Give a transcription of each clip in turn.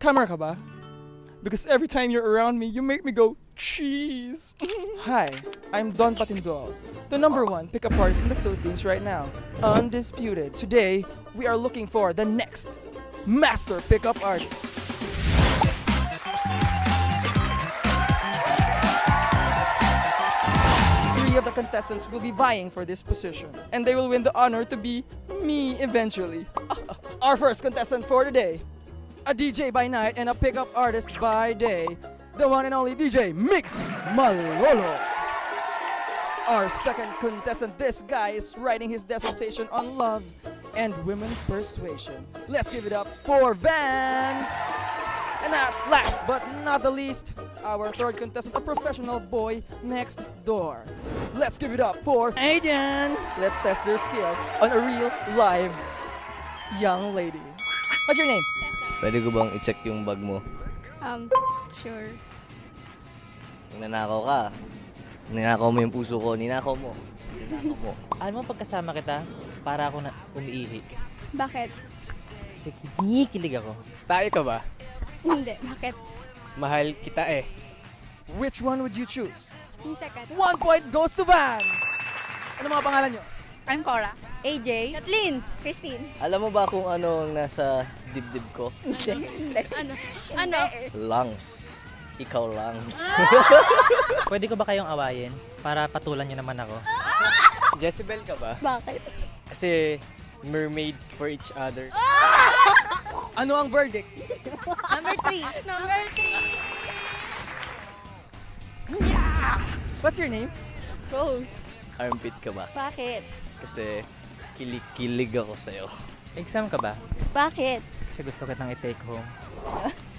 Camera ka ba? Because every time you're around me, you make me go, cheese. Hi, I'm Don Patindol, the number one pickup artist in the Philippines right now. Undisputed. Today, we are looking for the next master pickup artist. Three of the contestants will be vying for this position, and they will win the honor to be me eventually. Our first contestant for today, a DJ by night and a pickup artist by day, the one and only DJ Mix Malolos. Our second contestant, this guy is writing his dissertation on love and women persuasion. Let's give it up for Van. And at last but not the least, our third contestant, a professional boy next door. Let's give it up for Aiden. Let's test their skills on a real live young lady. What's your name? Pwede ko bang i-check yung bag mo? Um, sure. Nanakaw ka. Ninakaw mo yung puso ko. Ninakaw mo. Ninakaw mo. Alam mo, pagkasama kita, para ako na umiihi. Bakit? Kasi kinikilig ako. Tayo ka ba? Hindi. Bakit? Mahal kita eh. Which one would you choose? Yung second. One point goes to Van. Ano mga pangalan nyo? I'm Cora. AJ. Kathleen. Christine. Alam mo ba kung ano ang nasa dibdib ko? ano? Ano? Lungs. Ikaw lungs. Pwede ko ba kayong awayin para patulan niyo naman ako? Jezebel ka ba? Bakit? Kasi mermaid for each other. Ano ang verdict? Number three. Number three. What's your name? Rose. Armpit ka ba? Bakit? Kasi kilig-kilig ako sa'yo. Exam ka ba? Bakit? Kasi gusto kitang i-take home.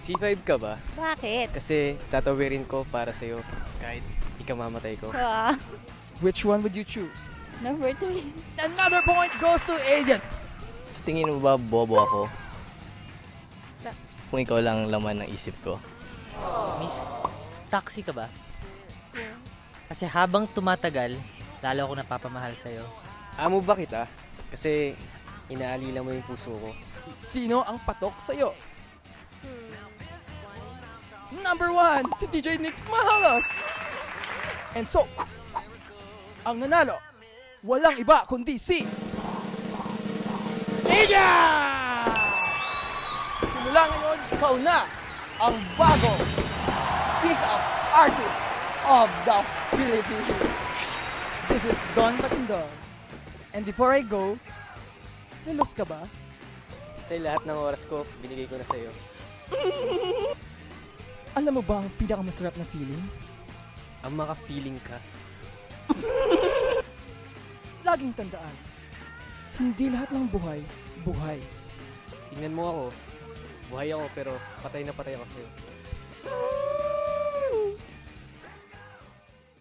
G5 ka ba? Bakit? Kasi tatawirin ko para sa'yo kahit ikamamatay ko. Ah, Which one would you choose? number three. Another point goes to Agent. Sa tingin mo ba bobo ako? Kung ikaw lang ang laman ng isip ko. Miss, taxi ka ba? Kasi habang tumatagal, lalo ako napapamahal sa'yo. Amo ba kita? Kasi inaalila mo yung puso ko. Sino ang patok sa'yo? Number one, si DJ Nix Mahalas. And so, ang nanalo, walang iba kundi si Ida! Simula ngayon, ikaw na ang bagong pick-up artist of the Philippines. This is Don Patindon. And before I go, nalos ka ba? Kasi lahat ng oras ko, binigay ko na sa'yo. Alam mo ba ang pinakamasarap na feeling? Ang maka-feeling ka. Laging tandaan, hindi lahat ng buhay, buhay. Tingnan mo ako. Buhay ako pero patay na patay ako sa'yo.